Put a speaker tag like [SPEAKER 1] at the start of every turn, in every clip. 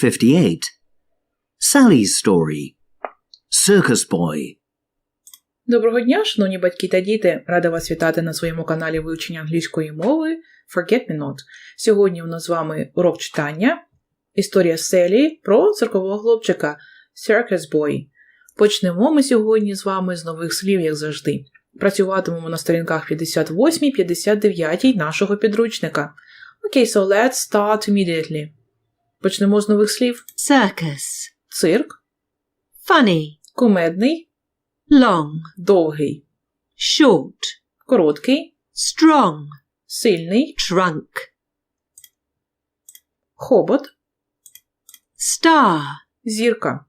[SPEAKER 1] 58. Sally's story. Circus Boy.
[SPEAKER 2] Доброго дня, шановні батьки та діти! Рада вас вітати на своєму каналі вивчення англійської мови Forget Me Not. Сьогодні у нас з вами урок читання, історія Селі про циркового хлопчика Circus Boy. Почнемо ми сьогодні з вами з нових слів, як завжди. Працюватимемо на сторінках 58-59 нашого підручника. Окей, so let's start immediately. Почнемо з нових слів.
[SPEAKER 3] circus,
[SPEAKER 2] Цирк,
[SPEAKER 3] funny,
[SPEAKER 2] кумедний,
[SPEAKER 3] long,
[SPEAKER 2] довгий,
[SPEAKER 3] short,
[SPEAKER 2] короткий,
[SPEAKER 3] strong,
[SPEAKER 2] сильний,
[SPEAKER 3] trunk,
[SPEAKER 2] хобот,
[SPEAKER 3] star,
[SPEAKER 2] зірка.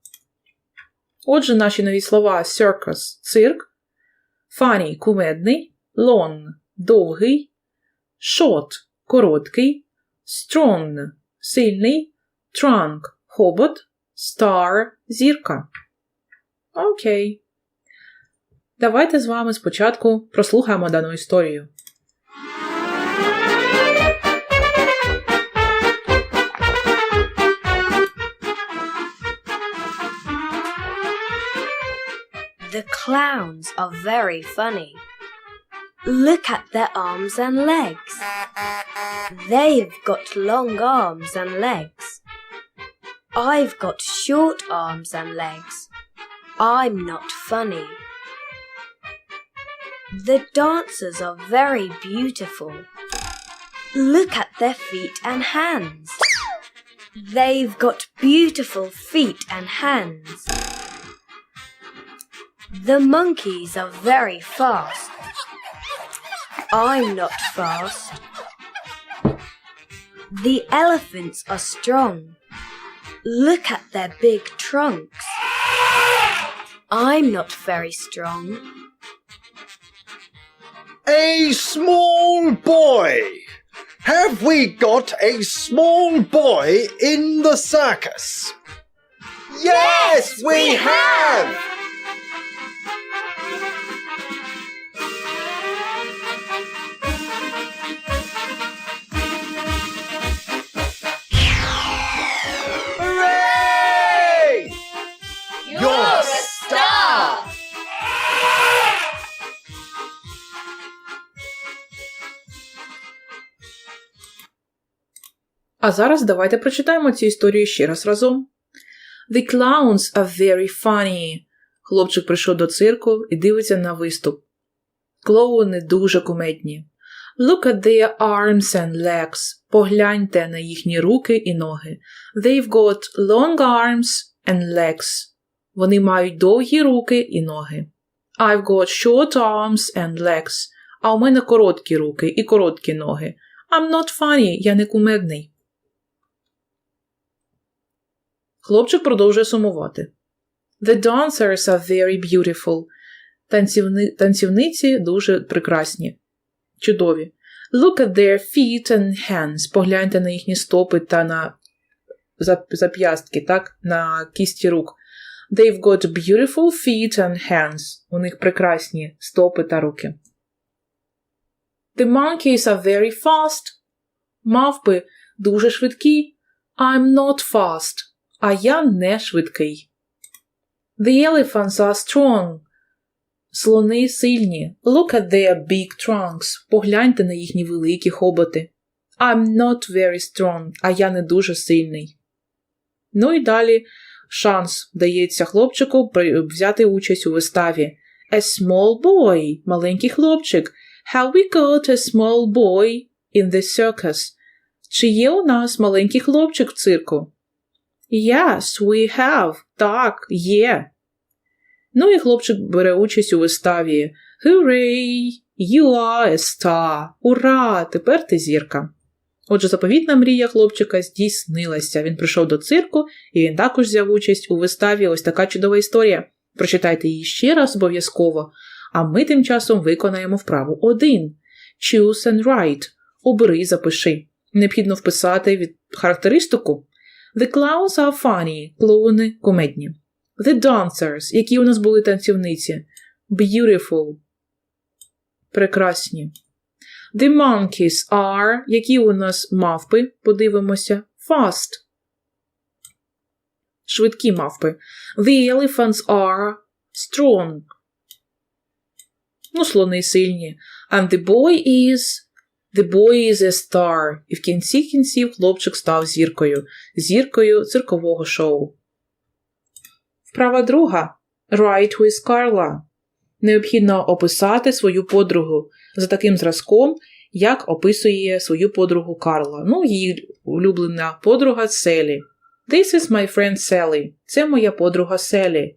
[SPEAKER 2] Отже, наші нові слова circus – цирк, funny – кумедний, long – довгий, short – короткий, strong – сильний, trunk – хобот, star – зірка. Окей. Давайте з вами спочатку прослухаємо дану історію.
[SPEAKER 4] The clowns are very funny. Look at their arms and legs. They've got long arms and legs. I've got short arms and legs. I'm not funny. The dancers are very beautiful. Look at their feet and hands. They've got beautiful feet and hands. The monkeys are very fast. I'm not fast. The elephants are strong. Look at their big trunks. I'm not very strong.
[SPEAKER 5] A small boy. Have we got a small boy in the circus? Yes, we have!
[SPEAKER 2] А зараз давайте прочитаємо цю історію ще раз разом. The clowns are very funny. Хлопчик прийшов до цирку і дивиться на виступ. Клоуни дуже кумедні. Look at their arms and legs. Погляньте на їхні руки і ноги. They've got long arms and legs. Вони мають довгі руки і ноги. I've got short arms and legs. А у мене короткі руки і короткі ноги. I'm not funny, я не кумедний. Хлопчик продовжує сумувати. The dancers are very beautiful. Танцівни... Танцівниці дуже прекрасні, чудові. Look at their feet and hands. Погляньте на їхні стопи та на зап'ястки, так? На кісті рук. They've got beautiful feet and hands. У них прекрасні стопи та руки. The monkeys are very fast. Мавпи дуже швидкі. I'm not fast. А я не швидкий. The elephants are strong. Слони сильні. Look at their big trunks. Погляньте на їхні великі хоботи. I'm not very strong. А я не дуже сильний. Ну і далі шанс дається хлопчику взяти участь у виставі. A small boy. Маленький хлопчик. Have we got a small boy in the circus? Чи є у нас маленький хлопчик в цирку? Yes, we have. Так, є. Ну і хлопчик бере участь у виставі. Hooray! You are a star! Ура! Тепер ти зірка. Отже, заповітна мрія хлопчика здійснилася. Він прийшов до цирку, і він також взяв участь у виставі. Ось така чудова історія. Прочитайте її ще раз обов'язково. А ми тим часом виконаємо вправу 1. Choose and write. Обери запиши. Необхідно вписати від характеристику. The clowns are funny. Клоуни кумедні. The dancers. Які у нас були танцівниці? Beautiful. Прекрасні. The monkeys are. Які у нас мавпи? Подивимося. Fast. швидкі мавпи. The elephants are strong. Ну, слони сильні. And the boy is. The boy is a star. І в кінці кінців хлопчик став зіркою. Зіркою циркового шоу. Вправа друга. Write with Carla. Необхідно описати свою подругу за таким зразком, як описує свою подругу Карла. Ну, її улюблена подруга Селі. This is my friend Sally. Це моя подруга Селі.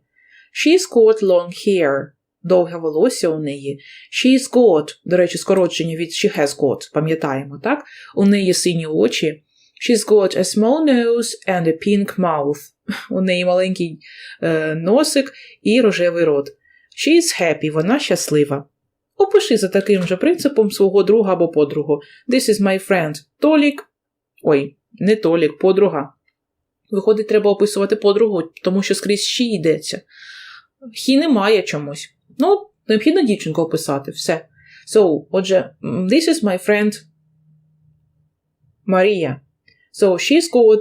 [SPEAKER 2] She's got long hair. Довге волосся у неї. She's got, до речі, скорочення від she has got, пам'ятаємо, так? У неї сині очі. She's got a small nose and a pink mouth. У неї маленький е, носик і рожевий рот. She's happy, вона щаслива. Опиши за таким же принципом свого друга або подругу. This is my friend. Толік. Ой, не Толік, подруга. Виходить, треба описувати подругу, тому що скрізь «she» йдеться. Хі немає чомусь. Ну, необхідно дівчинку описати, все. So, отже, this is my friend Марія. So, she's got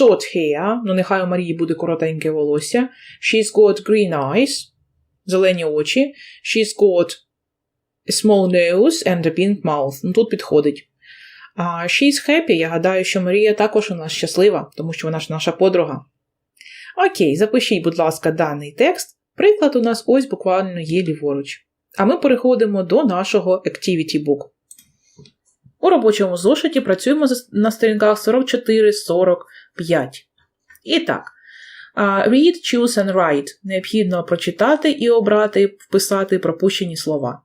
[SPEAKER 2] short hair, ну нехай у Марії буде коротеньке волосся. She's got green eyes, зелені очі. She's got a small nose and a pink mouth. Ну, тут підходить. А she's happy, я гадаю, що Марія також у нас щаслива, тому що вона ж наша подруга. Окей, запишіть, будь ласка, даний текст. Приклад у нас ось буквально є ліворуч. А ми переходимо до нашого Activity Book. У робочому зошиті працюємо на сторінках 44-45. І так. Read, choose and write. Необхідно прочитати і обрати, вписати пропущені слова.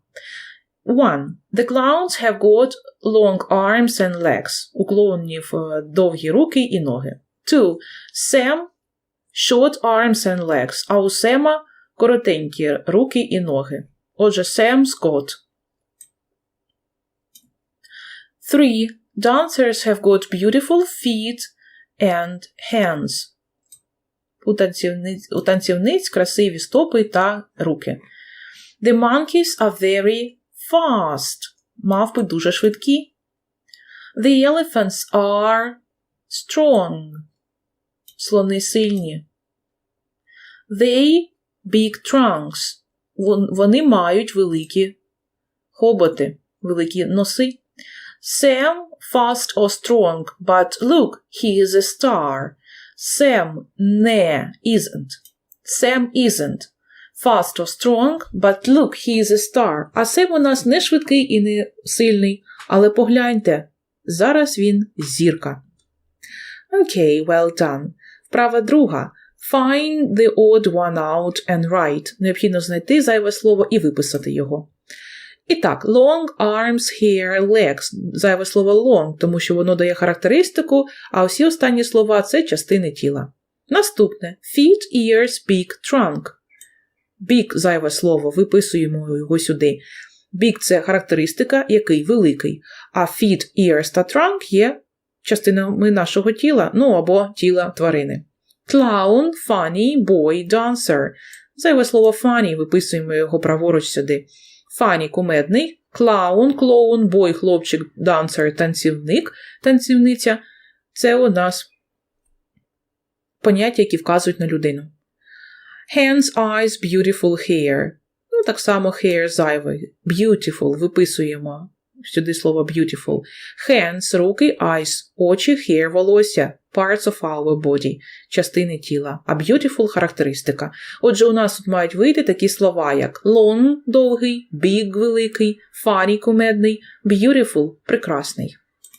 [SPEAKER 2] 1. The clowns have got long arms and legs. У клоунів е, довгі руки і ноги. 2. Sam short arms and legs. А у Сема коротенькі руки і ноги. Отже, Sam Scott. 3. Dancers have got beautiful feet and hands. У танцівниць, у танцівниць красиві стопи та руки. The monkeys are very fast. Мавпи дуже швидкі. The elephants are strong. Слони сильні. They big trunks. Вон- Вони мають великі хоботи, великі носи. Sam fast or strong, but look, he is a star. Sam не isn't. Sam isn't. Fast or strong, but look, he is a star. А Сем у нас не швидкий і не сильний. Але погляньте, зараз він зірка. Окей, well done. Вправа друга. Find the odd one out and write. Необхідно знайти зайве слово і виписати його. І так, long arms, hair, legs. Зайве слово long, тому що воно дає характеристику, а усі останні слова це частини тіла. Наступне feet, ears, beak, trunk. Big – зайве слово, виписуємо його сюди. Big – це характеристика, який великий, а feet, ears та trunk є частинами нашого тіла, ну або тіла тварини. Clown, funny, boy, dancer. Зайве слово funny, виписуємо його праворуч сюди. Funny – кумедний, клаун, клоун, бой, хлопчик, dancer, танцівник, танцівниця. Це у нас поняття, які вказують на людину. Hands, eyes, beautiful hair. Ну, так само hair зайвий. Beautiful виписуємо сюди слово beautiful. Hands, руки, eyes, очі, hair, волосся. Parts of our body частини тіла, а beautiful характеристика. Отже, у нас тут мають вийти такі слова, як long довгий, big великий, funny кумедний, beautiful прекрасний.